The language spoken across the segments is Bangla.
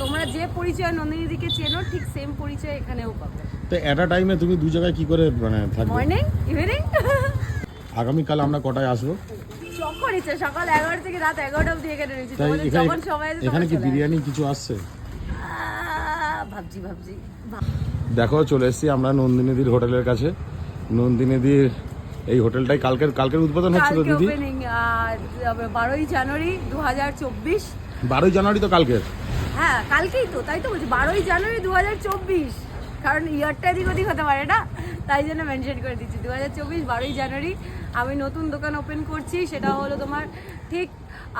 তোমরা যে পরিচয় নন্দিনীদিকে চেনো ঠিক সেম পরিচয় এখানেও পাবে। তো আ টাইমে তুমি দু জায়গায় কি করে মানে থাকবে? মর্নিং ইভিনিং আগামীকাল আমরা কটায় আসব? যখন ইচ্ছে সকাল এগারো থেকে রাত এগারোটা অবধি এখানে রয়েছি। তোমাদের যখন সময় আছে এখানে কি বিরিয়ানি কিছু আসছে? ভাবছি ভাবছি। দেখো চলে এসেছি আমরা নন্দিনীদির হোটেলের কাছে। নন্দিনীদির এই হোটেলটাই কালকের কালকের উদ্বোধন হচ্ছিল দিদি? বারোই জানুয়ারি দু হাজার চব্বিশ। বারোই জানুয়ারি তো কালকের। হ্যাঁ কালকেই তো তাই তো বলছি বারোই জানুয়ারি দু হাজার চব্বিশ। কারণ ইয়ারটা এদিক ওদিক হতে পারে না তাই জন্য মেনশন করে দিচ্ছি। দু হাজার চব্বিশ বারোই জানুয়ারি আমি নতুন দোকান ওপেন করছি সেটা হলো তোমার ঠিক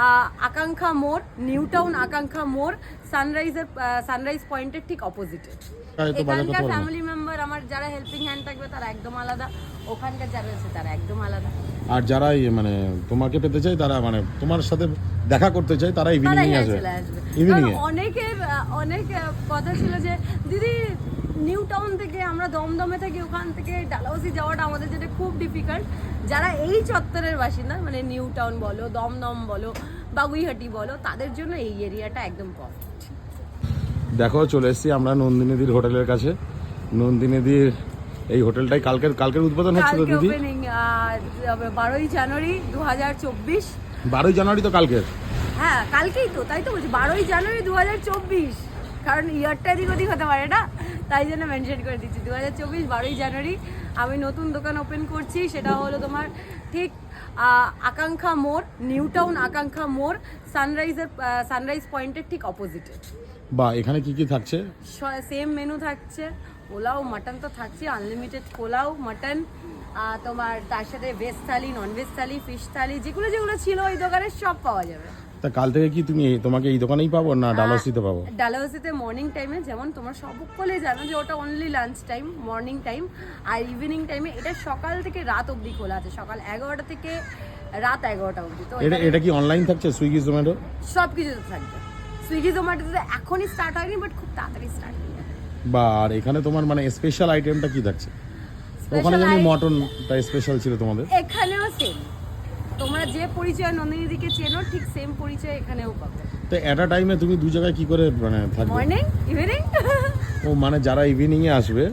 আহ, আকাঙ্ক্ষা মোড় নিউ টাউন আকাঙ্ক্ষা মোড় সানরাইজের সানরাইজ পয়েন্টের ঠিক অপোজিটে এখানকার ফ্যামিলি মেম্বার আমার যারা হেল্পিং হ্যান্ড থাকবে তারা একদম আলাদা। ওখানকার যারা আছে তারা একদম আলাদা। আর যারা মানে তোমাকে পেতে চায় তারা মানে তোমার সাথে দেখা করতে চায় তারা ইভিনিং তারাই আসবে। ইভিনিং এ? অনেকের অনেক কথা ছিল যে দিদি নিউ টাউন থেকে আমরা দমদমে থাকি ওখান থেকে ডালাউসি যাওয়াটা আমাদের যেটা খুব ডিফিকাল্ট যারা এই চত্বরের বাসিন্দা মানে নিউ টাউন বলো দমদম বলো বাগুইহাটি বলো তাদের জন্য এই এরিয়াটা একদম পারফেক্ট দেখো চলে এসেছি আমরা নন্দিনীদির হোটেলের কাছে। নন্দিনীদির এই হোটেলটাই কালকের কালকের উদ্বোধন হচ্ছিল দিদি? ওপেনিং বারোই জানুয়ারি দু হাজার চব্বিশ। বারোই জানুয়ারি তো কালকের? হ্যাঁ কালকেই তো তাই তো বলছি বারোই জানুয়ারি দু হাজার চব্বিশ। কারণ ইয়ারটা এদিক ওদিক হতে পারে না তাই জন্য মেনশন করে দিচ্ছি। দু হাজার চব্বিশ বারোই জানুয়ারি আমি নতুন দোকান ওপেন করছি সেটা হলো তোমার ঠিক আকাঙ্ক্ষা মোড় নিউ টাউন আকাঙ্ক্ষা মোড় সানরাইজের সানরাইজ পয়েন্টের ঠিক অপোজিটে বা এখানে কি কি থাকছে? সেম মেনু থাকছে। পোলাও মাটন তো থাকছে আনলিমিটেড পোলাও মাটন তোমার তার সাথে veg thali non veg thali fish thali যেগুলো যেগুলো ছিল ওই দোকানে সব পাওয়া যাবে। তা কাল থেকে কি তুমি তোমাকে এই দোকানেই পাবো না ডালহসিতে পাবো? ডালহাউসিতে মর্নিং টাইমে যেমন তোমরা সকলে জানো যে ওটা only lunch time morning time আর ইভিনিং টাইমে এটা সকাল থেকে রাত অবধি খোলা আছে। সকাল এগারোটা থেকে রাত এগারোটা অবধি। তো এটা এটা কি অনলাইন থাকছে? সুইগি জোম্যাটো সব কিছু থাকবে। সুইগি জোম্যাটোতে এখনই স্টার্ট হয়নি বাট খুব তাড়াতাড়ি স্টার্ট হয়ে যাবে বা আর এখানে তোমার মানে স্পেশাল আইটেমটা কি থাকছে? ওখানে জানি মটনটা স্পেশাল ছিল তোমাদের? এখানেও সেম তোমরা যে পরিচয় নন্দিনীদিকে চেনো ঠিক সেম পরিচয় এখানেও পাবে। তো আ টাইমে তুমি দু জায়গায় কি করে মানে থাকবে? মর্নিং ইভিনিং ও মানে যারা ইভিনিং এ আসবে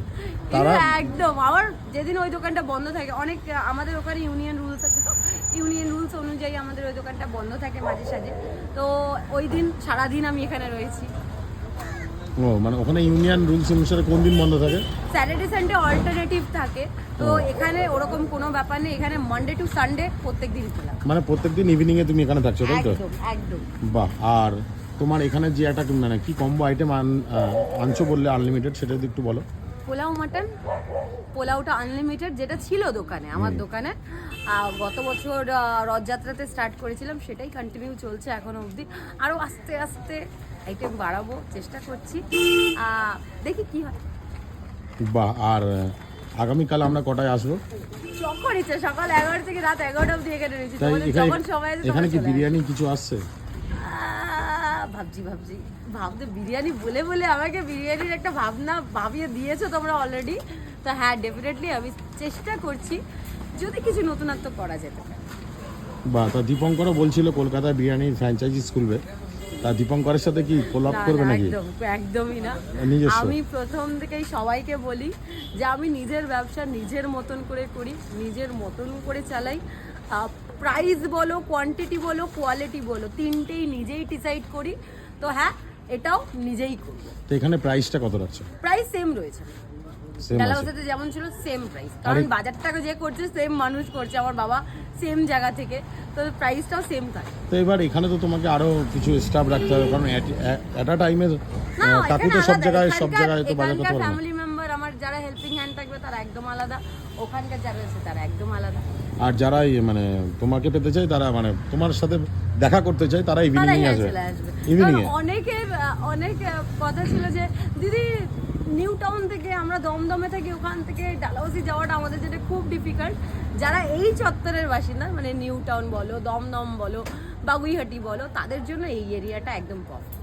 তারা একদম। আমার যেদিন ওই দোকানটা বন্ধ থাকে অনেক আমাদের ওখানে ইউনিয়ন রুলস আছে ইউনিয়ন রুলস অনুযায়ী আমাদের ওই দোকানটা বন্ধ থাকে মাঝে সাঝে। তো ওই দিন সারাদিন আমি এখানে রয়েছি। ও মানে ওখানে ইউনিয়ন রুলস অনুসারে কোন দিন বন্ধ থাকে? স্যাটারডে সানডে অল্টারনেটিভ থাকে। তো এখানে ওরকম কোনো ব্যাপার নেই। এখানে মানডে টু সানডে প্রত্যেক দিন খোলা। মানে প্রত্যেকদিন ইভিনিং এ তুমি এখানে থাকছো তাই তো? একদম একদম। বাহ আর তোমার এখানে যে একটা মানে কি কম্বো আইটেম আনছো বললে আনলিমিটেড সেটা যদি একটু বলো। পোলাও মাটন পোলাওটা আনলিমিটেড যেটা ছিল দোকানে আমার দোকানে। গত বছর রথযাত্রাতে স্টার্ট করেছিলাম সেটাই কন্টিনিউ চলছে এখনও অবধি। আরও আস্তে আস্তে আইটেম বাড়াবো চেষ্টা করছি। দেখি কি হয়। বাহ আর আগামীকাল আমরা কটায় আসব? ইচ্ছে সকাল এগারো থেকে রাত এগারোটা অবধি এখানে রয়েছি। এখানে কি বিরিয়ানি কিছু আসছে? ভাবছি ভাবছি। ভাবতে বিরিয়ানি বলে বলে আমাকে বিরিয়ানির একটা ভাবনা ভাবিয়ে দিয়েছ তোমরা অলরেডি তো হ্যাঁ ডেফিনেটলি আমি চেষ্টা করছি। যদি কিছু নতুনত্ব করা যেতে পারে। বা, তা দীপঙ্করও বলছিল কলকাতা বিরিয়ানি ফ্র্যাঞ্চাইজি খুলবে তা দীপঙ্করের সাথে কি কোলাপ করবে নাকি? একদম একদমই না। আমি প্রথম থেকেই সবাইকে বলি যে আমি নিজের ব্যবসা নিজের মতন করে করি নিজের মতন করে চালাই। প্রাইস বলো কোয়ান্টিটি বলো কোয়ালিটি বলো তিনটেই নিজেই ডিসাইড করি। তো হ্যাঁ এটাও নিজেই করি তো এখানে প্রাইসটা কত রাখছে? প্রাইস সেম রয়েছে। সেম যেমন ছিল সেম প্রাইস কারণ আরে- বাজারটাকে যে করছে সেম মানুষ করছে আমার বাবা সেম জায়গা থেকে। তো প্রাইসটাও সেম থাকে তো এবার এখানে তো তোমাকে আরও কিছু স্টাফ রাখতে হবে কারণ এট টাইমে কাকু তো সব জায়গায় সব জায়গায় তো বাজার করতে ফ্যামিলি মেম্বার আমার যারা হেল্পিং হ্যান্ড থাকবে তারা একদম আলাদা। ওখানকার যারা আছে তারা একদম আলাদা। আর যারা মানে তোমাকে পেতে চায় তারা মানে তোমার সাথে দেখা করতে চায় তারা ইভিনিং এ আসবে। ইভিনিং অনেকের অনেক কথা ছিল যে দিদি নিউ টাউন থেকে আমরা দমদমে থেকে ওখান থেকে ডালাউসি যাওয়াটা আমাদের যেটা খুব ডিফিকাল্ট যারা এই চত্বরের বাসিন্দা মানে নিউ টাউন বলো, দমদম বলো, বাগুইহাটি বলো, তাদের জন্য এই এরিয়াটা একদম পারফেক্ট